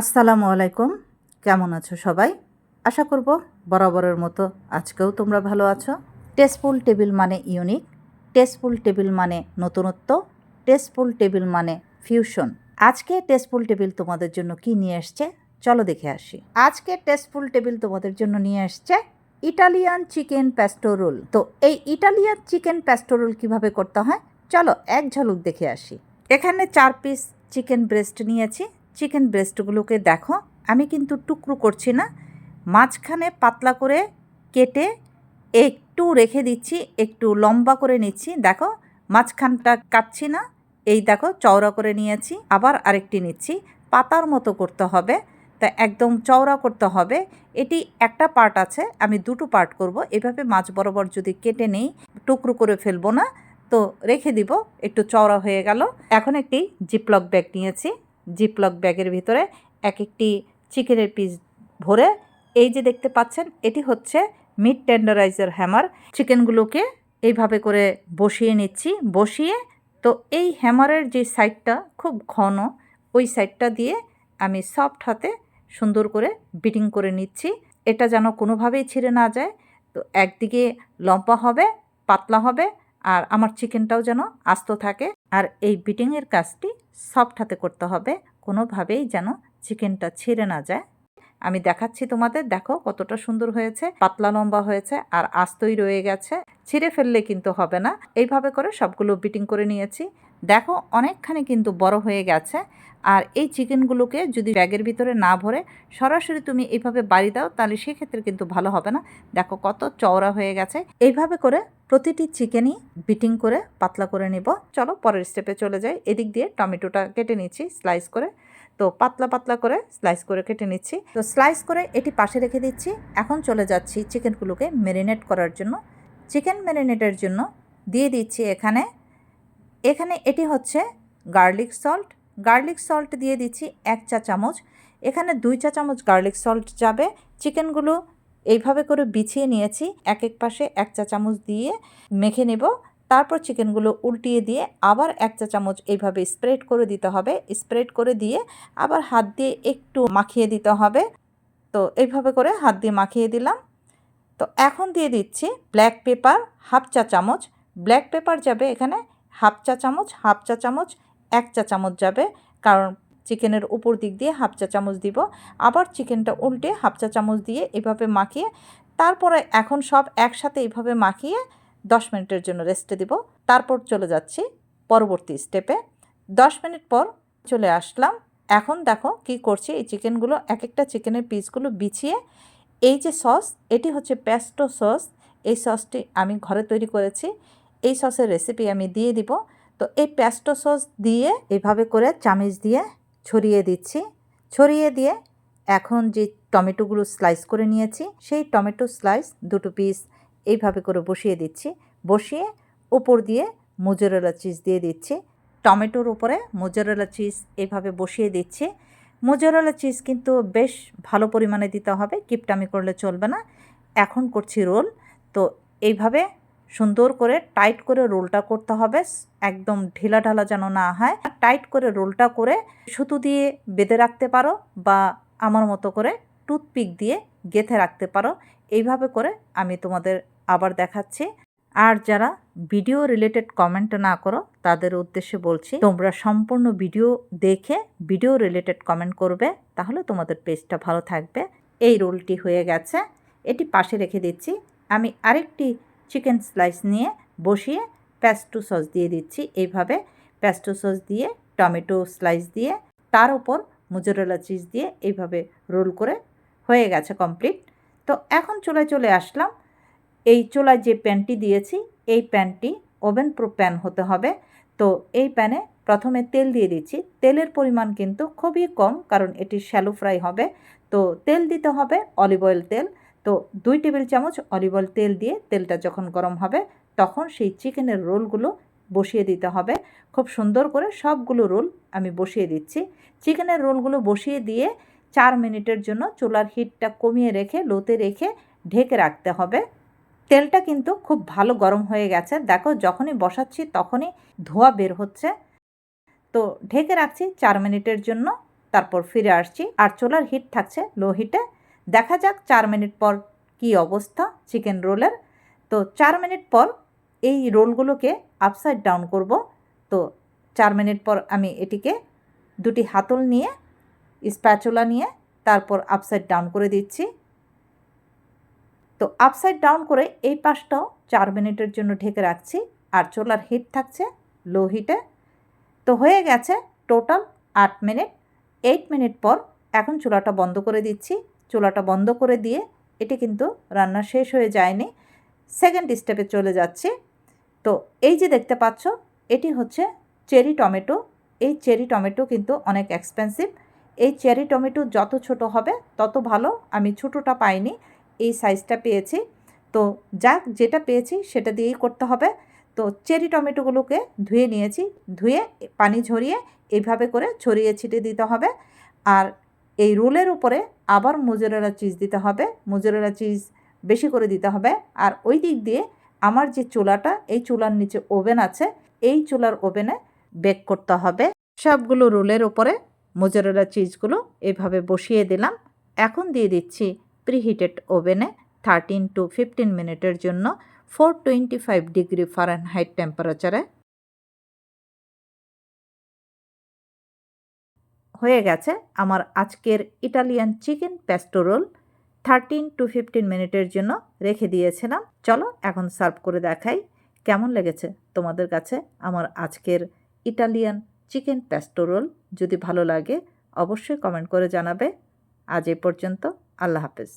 আসসালামু আলাইকুম। কেমন আছো সবাই? আশা করব বরাবরের মতো আজকেও তোমরা ভালো আছো। টেস্টফুল টেবিল মানে ইউনিক টেস্টফুল টেবিল মানে নতুনত্ব। টেস্টফুল টেবিল মানে ফিউশন আজকে টেস্টফুল টেবিল তোমাদের জন্য কি নিয়ে এসছে চলো দেখে আসি। আজকে টেস্টফুল টেবিল তোমাদের জন্য নিয়ে এসছে ইটালিয়ান চিকেন প্যাস্টো রোল তো এই ইটালিয়ান চিকেন প্যাস্টো রোল কীভাবে করতে হয়? চলো এক ঝলক দেখে আসি। এখানে চার পিস চিকেন ব্রেস্ট নিয়েছি। চিকেন ব্রেস্টগুলোকে দেখো, আমি কিন্তু টুকরো করছি না। মাঝখানে পাতলা করে কেটে একটু রেখে দিচ্ছি, একটু লম্বা করে নিচ্ছি। দেখো, মাঝখানটা কাটছি না, এই দেখো, চওড়া করে নিয়েছি। আবার আরেকটি নিচ্ছি। পাতার মতো করতে হবে, তা একদম চওড়া করতে হবে। এটি একটা পার্ট আছে, আমি দুটো পার্ট করব। এভাবে মাছ বরাবর যদি কেটে নেই, টুকরো করে ফেলব না, তো রেখে দিব, একটু চওড়া হয়ে গেল। এখন একটি জিপলক ব্যাগ নিয়েছি। জিপলক ব্যাগের ভিতরে এক একটি চিকেনের পিস ভরে, এই যে দেখতে পাচ্ছেন, এটি হচ্ছে মিট টেন্ডারাইজার হ্যামার। চিকেনগুলোকে এইভাবে করে বসিয়ে নিচ্ছি, বসিয়ে তো এই হ্যামারের যে সাইডটা খুব ঘন, ওই সাইডটা দিয়ে আমি সফট হাতে সুন্দর করে বিটিং করে নিচ্ছি। এটা যেন কোনোভাবেই ছিঁড়ে না যায়, তো একদিকে লম্বা হবে, পাতলা হবে আর আমার চিকেনটাও যেন আস্ত থাকে। আর এই বিটিংয়ের কাজটি সফট হাতে করতে হবে, কোনোভাবেই যেন চিকেনটা ছিঁড়ে না যায়। আমি দেখাচ্ছি তোমাদের, দেখো কতটা সুন্দর হয়েছে, পাতলা লম্বা হয়েছে আর আস্তই রয়ে গেছে। ছিঁড়ে ফেললে কিন্তু হবে না। এইভাবে করে সবগুলো বিটিং করে নিয়েছি। দেখো অনেকখানি কিন্তু বড় হয়ে গেছে। আর এই চিকেনগুলোকে যদি ব্যাগের ভিতরে না ভরে সরাসরি তুমি এইভাবে বাড়ি দাও, তাহলে সেক্ষেত্রে কিন্তু ভালো হবে না। দেখো কত চওড়া হয়ে গেছে। এইভাবে করে প্রতিটি চিকেনই বিটিং করে, পাতলা করে নিব। চলো পরের স্টেপে চলে যাই। এদিক দিয়ে টমেটোটা কেটে নিচ্ছি স্লাইস করে। তো পাতলা পাতলা করে স্লাইস করে কেটে নিচ্ছি। তো স্লাইস করে এটি পাশে রেখে দিচ্ছি। এখন চলে যাচ্ছি চিকেনগুলোকে ম্যারিনেট করার জন্য। চিকেন ম্যারিনেটের জন্য দিয়ে দিচ্ছি এখানে এখানে এটি হচ্ছে গার্লিক সল্ট গার্লিক সল্ট দিয়ে দিচ্ছি এক চা চামচ এখানে দুই চা চামচ গার্লিক সল্ট যাবে। চিকেনগুলো এইভাবে করে বিছিয়ে নিয়েছি। এক এক পাশে এক চা চামচ দিয়ে মেখে নেব। তারপর চিকেনগুলো উল্টিয়ে দিয়ে আবার এক চা চামচ এইভাবে স্প্রেড করে দিতে হবে। স্প্রেড করে দিয়ে আবার হাত দিয়ে একটু মাখিয়ে দিতে হবে। তো এইভাবে করে হাত দিয়ে মাখিয়ে দিলাম। তো এখন দিয়ে দিচ্ছি ব্ল্যাক পেপার হাফ চা চামচ। ব্ল্যাক পেপার যাবে এখানে হাফ চা চামচ, হাফ চা চামচ, এক চা চামচ যাবে। কারণ চিকেনের উপর দিক দিয়ে হাফ চা চামচ দিব। আবার চিকেনটা উল্টে হাফ চা চামচ দিয়ে এভাবে মাখিয়ে, তারপরে এখন সব একসাথে এইভাবে মাখিয়ে দশ মিনিটের জন্য রেস্টে দিব। তারপর চলে যাচ্ছি পরবর্তী স্টেপে দশ মিনিট পর চলে আসলাম। এখন দেখো কি করছি, এই চিকেনগুলো এক একটা চিকেনের পিসগুলো বিছিয়ে, এই যে সস এটি হচ্ছে প্যাস্টো সস এই সসটি আমি ঘরে তৈরি করেছি। এই সসের রেসিপি আমি দিয়ে দিব। তো এই প্যাস্টো সস দিয়ে এভাবে করে চামিচ দিয়ে ছড়িয়ে দিচ্ছি। ছড়িয়ে দিয়ে এখন যে টমেটোগুলো স্লাইস করে নিয়েছি, সেই টমেটো স্লাইস দুটো পিস এইভাবে করে বসিয়ে দিচ্ছি। বসিয়ে উপর দিয়ে মোজারেলা চিজ দিয়ে দিচ্ছি। টমেটোর উপরে মোজারেলা চিজ এইভাবে বসিয়ে দিচ্ছি। মোজারেলা চিজ কিন্তু বেশ ভালো পরিমাণে দিতে হবে, কিপটামি করলে চলবে না। এখন করছি রোল। তো এইভাবে সুন্দর করে টাইট করে রোলটা করতে হবে একদম ঢিলা ঢালা যেন না হয়। টাইট করে রোলটা করে সুতো দিয়ে বেঁধে রাখতে পারো বা আমার মতো করে টুথপিক দিয়ে গেঁথে রাখতে পারো। এইভাবে করে আমি তোমাদের আবার দেখাচ্ছি। আর যারা ভিডিও রিলেটেড কমেন্ট না করো, তাদের উদ্দেশ্যে বলছি, তোমরা সম্পূর্ণ ভিডিও দেখে ভিডিও রিলেটেড কমেন্ট করবে, তাহলে তোমাদের পেজটা ভালো থাকবে। এই রোলটি হয়ে গেছে। এটি পাশে রেখে দিচ্ছি। আমি আরেকটি চিকেন স্লাইস নিয়ে বসিয়ে প্যাস্টো সস দিয়ে দিচ্ছি। এইভাবে প্যাস্টো সস দিয়ে, টমেটো স্লাইস দিয়ে, তার উপর মোজরেলা চিজ দিয়ে এইভাবে রোল করে হয়ে গেছে কমপ্লিট তো এখন চলে চলে আসলাম। এই চোলায় যে প্যানটি দিয়েছি, এই প্যানটি ওভেন প্রো প্যান হতে হবে। তো এই প্যানে প্রথমে তেল দিয়ে দিচ্ছি। তেলের পরিমাণ কিন্তু খুবই কম, কারণ এটি শ্যালো ফ্রাই হবে। তো তেল দিতে হবে অলিভ অয়েল তেল। তো দুই টেবিল চামচ অলিভ তেল দিয়ে তেলটা যখন গরম হবে, তখন সেই চিকেনের রোলগুলো বসিয়ে দিতে হবে। খুব সুন্দর করে সবগুলো রোল আমি বসিয়ে দিচ্ছি। চিকেনের রোলগুলো বসিয়ে দিয়ে চার মিনিটের জন্য চুলার হিটটা কমিয়ে রেখে, লোতে রেখে ঢেকে রাখতে হবে। তেলটা কিন্তু খুব ভালো গরম হয়ে গেছে। দেখো যখনই বসাচ্ছি তখনই ধোয়া বের হচ্ছে। তো ঢেকে রাখছি চার মিনিটের জন্য, তারপর ফিরে আসছি। আর চুলার হিট থাকছে লো হিটে। দেখা যাক চার মিনিট পর কি অবস্থা চিকেন রোলের তো চার মিনিট পর এই রোলগুলোকে আপসাইড ডাউন করব। তো চার মিনিট পর আমি এটিকে দুটি হাতল নিয়ে স্প্যাচুলা নিয়ে তারপর আপসাইড ডাউন করে দিচ্ছি। তো আপসাইড ডাউন করে এই পাশটাও চার মিনিটের জন্য ঢেকে রাখছি আর চোলার হিট থাকছে লো হিটে তো হয়ে গেছে টোটাল আট মিনিট। এইট মিনিট পর এখন চুলাটা বন্ধ করে দিচ্ছি। চুলাটা বন্ধ করে দিয়ে এটি কিন্তু রান্না শেষ হয়ে যায়নি। সেকেন্ড স্টেপে চলে যাচ্ছি। তো এই যে দেখতে পাচ্ছ, এটি হচ্ছে চেরি টমেটো। এই চেরি টমেটো কিন্তু অনেক এক্সপেন্সিভ এই চেরি টমেটো যত ছোট হবে, তত ভালো। আমি ছোটোটা পাইনি, এই সাইজটা পেয়েছি। তো যাক, যেটা পেয়েছি সেটা দিয়েই করতে হবে। তো চেরি টমেটোগুলোকে ধুয়ে নিয়েছি। ধুয়ে পানি ঝরিয়ে এইভাবে করে ছড়িয়ে ছিটিয়ে দিতে হবে। আর এই রোলের উপরে আবার মোজরেলা চিজ দিতে হবে। মোজরেলা চিজ বেশি করে দিতে হবে। আর ওই দিক দিয়ে আমার যে চুলাটা, এই চুলার নিচে ওভেন আছে, এই চুলার ওভেনে বেক করতে হবে। সবগুলো রোলের উপরে মোজরেলা চিজগুলো এভাবে বসিয়ে দিলাম। এখন দিয়ে দিচ্ছি প্রিহিটেড ওভেনে থার্টিন টু ফিফটিন মিনিটের জন্য four twenty five degree Fahrenheit টেম্পারেচারে হয়ে গেছে আমার আজকের Italian chicken pesto roll. Thirteen to fifteen মিনিটের জন্য রেখে দিয়েছিলাম। চলো এখন সার্ভ করে দেখাই কেমন লেগেছে তোমাদের কাছে আমার আজকের ইটালিয়ান চিকেন প্যাস্টো রোল। যদি ভালো লাগে অবশ্যই কমেন্ট করে জানাবে। আজ এ পর্যন্ত আল্লাহ হাফেজ।